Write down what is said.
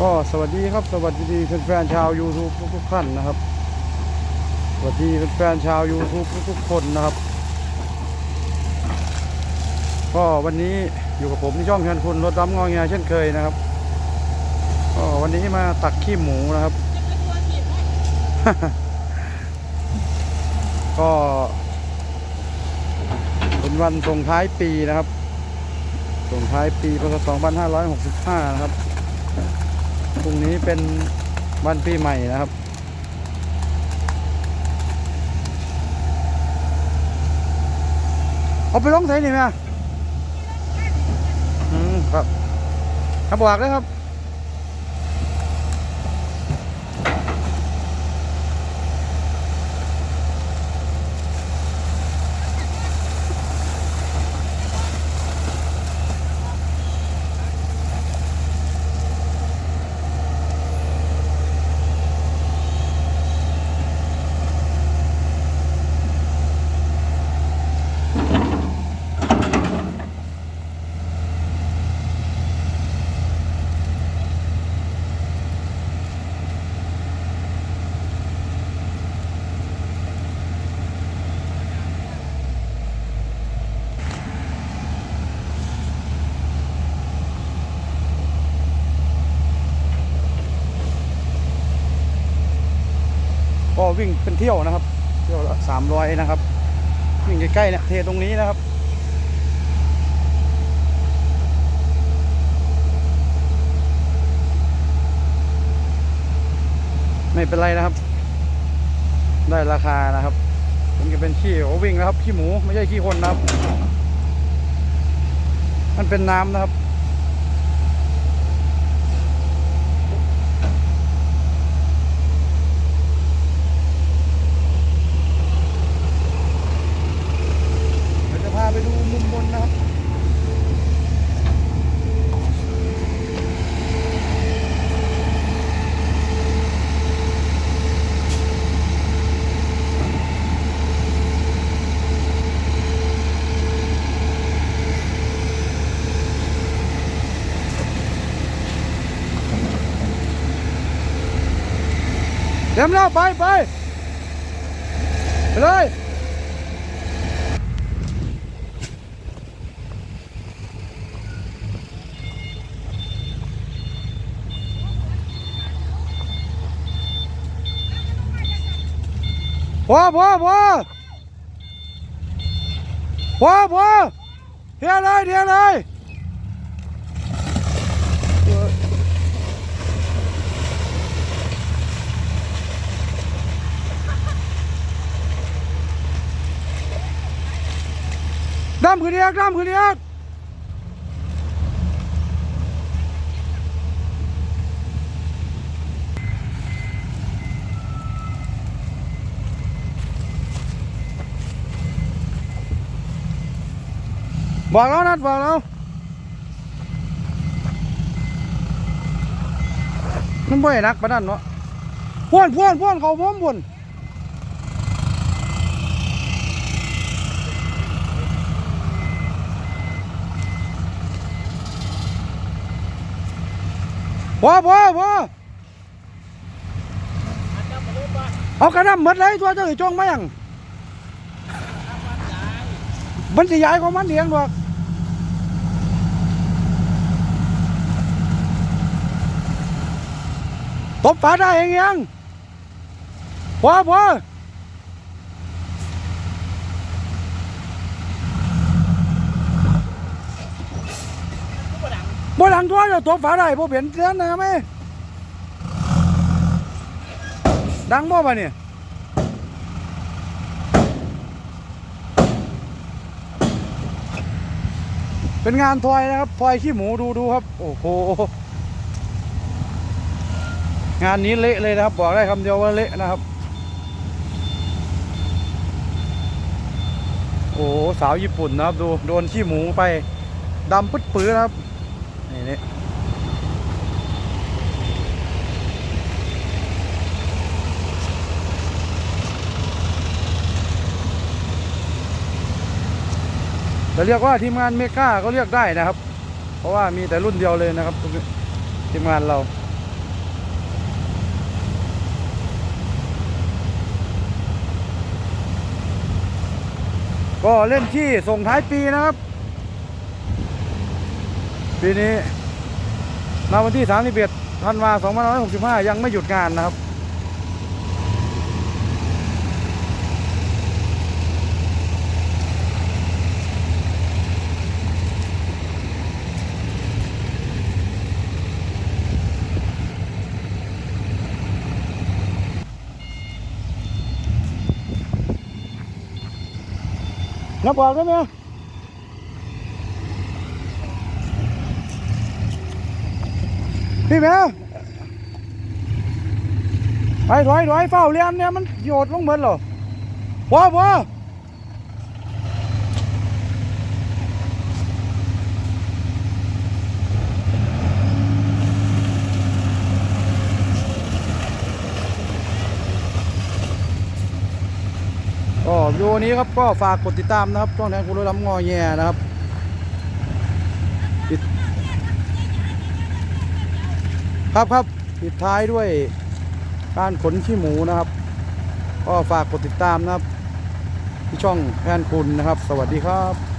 ก็สวัสดีครับ สวัสดีแฟนๆชาว YouTube ทุกๆท่านนะครับ สวัสดีแฟนๆชาว YouTube ทุกๆคนนะครับ ก็วันนี้อยู่กับผมที่ช่องเชิญคุณรถดำงอเงียเช่นเคยนะครับก็วันนี้มาตักขี้หมูนะครับ ก็เป็นวันส่งท้ายปีนะครับ ส่งท้ายปีพศ2565 นะครับ พรุ่งนี้เป็นวันปีใหม่นะครับ เอาไปลงใส่นี่ไหมอะอืมครับครับบอกเลยครับ วิ่งเป็นเที่ยวนะครับ เที่ยวละสามร้อยนะครับวิ่งใกล้ๆเนี่ยเทตรงนี้นะครับไม่เป็นไรนะครับ ได้ราคานะครับมันจะเป็นขี้โอวิ่งนะครับขี้หมูไม่ใช่ขี้คนนะครับ มันเป็นน้ำนะครับ เดี๋ยวจะพาไปดูมุมบนนะครับ เรียมแล้วไปไปไปเลยพอพอพอพอพอเทียเลยเทียเลย ดำขึ้นเรียกดำขึ้นเรียกบอกแล้วนัดบอกแล้วมันบ่อยนักปะนั่นเนาะพ่วนพ่วนพ่วนเขาพ่วมพ่วน พอพอพอเอากระนำหมดเลยตัวเจ้าสิจงมายังมันจะย้ายของมันเลี้ยงดอกตบฝาได้เองยังพอพอ บ่ดังตัวเจะตบฝาได้บ่เปลี่ยนเตือนนะไหมดังบ่ปะเนี่ยเป็นงานทอยนะครับทอยขี้หมูดูดูครับ โอ้โหงานนี้เละเลยนะครับ บอกได้คำเดียวว่าเละนะครับ โอ้สาวญี่ปุ่นนะครับ ดูโดนขี้หมูไปดำปึ๊ดปื้อนะครับ จะเรียกว่าทีมงานเมกาก็เรียกได้นะครับ เพราะว่ามีแต่รุ่นเดียวเลยนะครับทีมงานเราก็เล่นที่ส่งท้ายปีนะครับ ปีนี้มาวันที่ 31ธันวาคม2565 ยังไม่หยุดงานนะครับ นับออกได้ไหมพี่แม่ไปถอยถอยเฝ้าเรียนเนี่ยมันโยดลงเหมือนเหรอพอพอ ก็วิดีโอนี้ครับก็ฝากกดติดตามนะครับช่องแทนคุณรวยลำงอแย่นะครับปิดครับครับปิดท้ายด้วยการขนขี้หมูนะครับ ก็ฝากกดติดตามนะครับ ที่ช่องแทนคุณนะครับ สวัสดีครับ